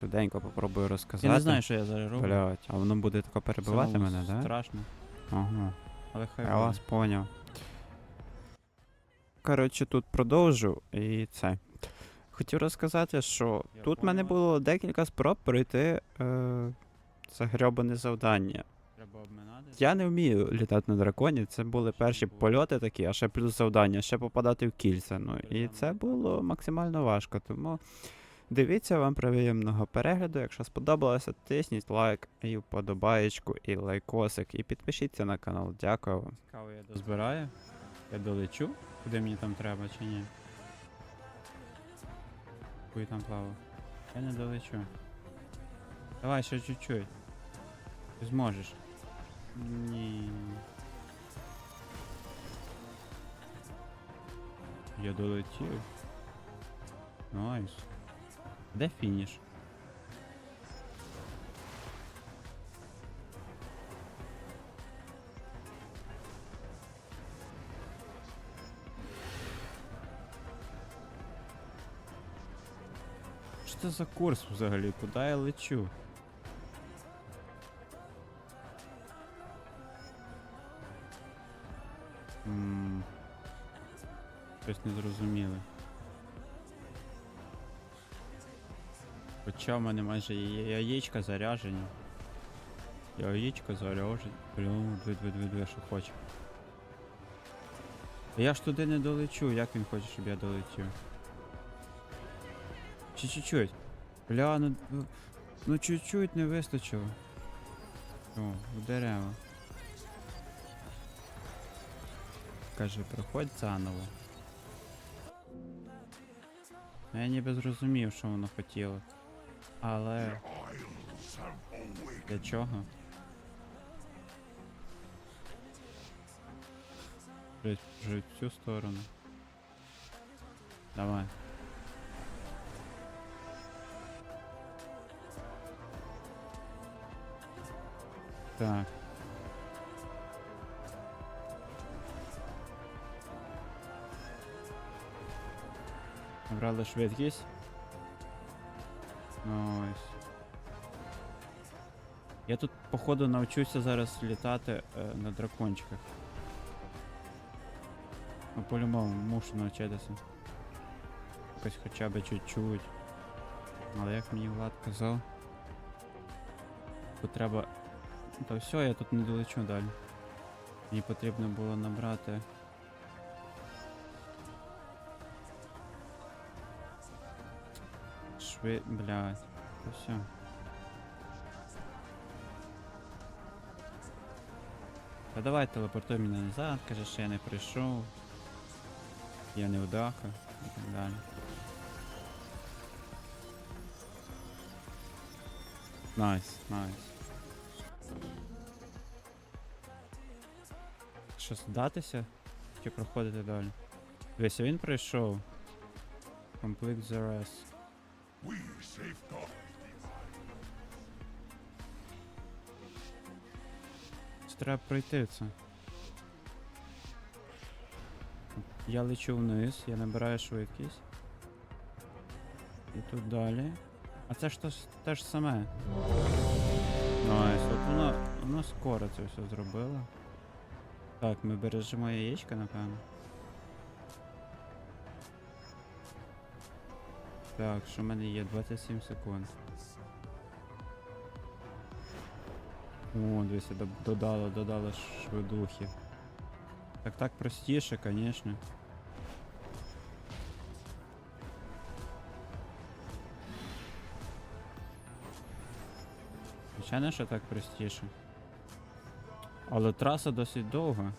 Швиденько попробую розказати. Я не знаю, що я зараз роблю. Блять, а воно буде тако перебивати Самому мене, да? Страшно, Ага. але хай Я буде. вас поняв. Коротше, тут продовжу і це. Хотів розказати, що Я тут в мене було декілька спроб пройти е, це грьобане завдання. Треба обминати. Я не вмію літати на драконі, це були перші польоти такі, а ще плюс завдання, ще попадати в кільця. Ну і це було максимально важко. Тому дивіться вам приємного перегляду. Якщо сподобалося, тисніть лайк і вподобаєчку, і лайкосик, і підпишіться на канал. Дякую вам. Цікаво, я дозбираю. Я долечу, куди мені там треба, чи ні. Куди там плавав? Я не долечу. Давай ще чуть-чуть. Ти зможеш. Ні. Я долетів. Найс. Де фініш? Що це за курс взагалі? Куди я лечу? Щось не зрозуміло. Хоча в мене майже яєчка заряжені. Яєчко заряжені. Блін, дві, дві, дві, дві, що хоче. Я ж туди не долечу, як він хоче, щоб я долетів? Чи чуть-чуть? Бля, ну, ну, ну чуть-чуть не вистачило. О, в. Каже, проходь заново. Ну, Я ніби зрозумів, що воно хотіло. Але. Для чого? Вже, в цю сторону. Давай. Так. Набрали швидкість. Найс. Я тут, походу, навчуся зараз літати е, на дракончиках. Ну, по-любому мушу навчитися. Якось хоча б чуть-чуть. Але як мені Влад казав. Тут треба. Та все, я тут не долечу далі. Мені потрібно було набрати. Шви... Блядь. Все. Та давай телепортуй мене назад, каже, що я не прийшов. Я не удаха і так далі. Найс, найс. Що, здатися? Чи проходити далі? Дивися, він прийшов. Complete the rest. Це треба пройти це. Я лечу вниз, я набираю швидкість. І тут далі. А це ж те ж саме. Найс, от воно, воно скоро це все зробило. Так, ми бережемо яєчко, напевно. Так, що в мене є? 27 секунд. О, дивіться, до- додало, додало швидухи. Так так простіше, звісно. Звичайно, що так простіше. Але траса досить довга.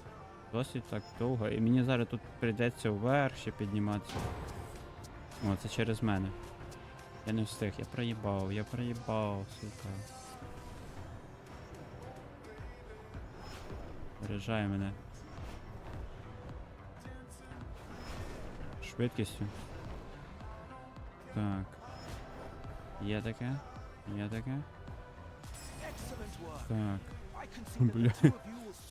Досить так довга. І мені зараз тут прийдеться вверх ще підніматися. О, це через мене. Я не встиг, я проїбав, я проїбав, сука. Виражає мене. Швидкістю. Так. Є таке. Є таке. Так. Бля.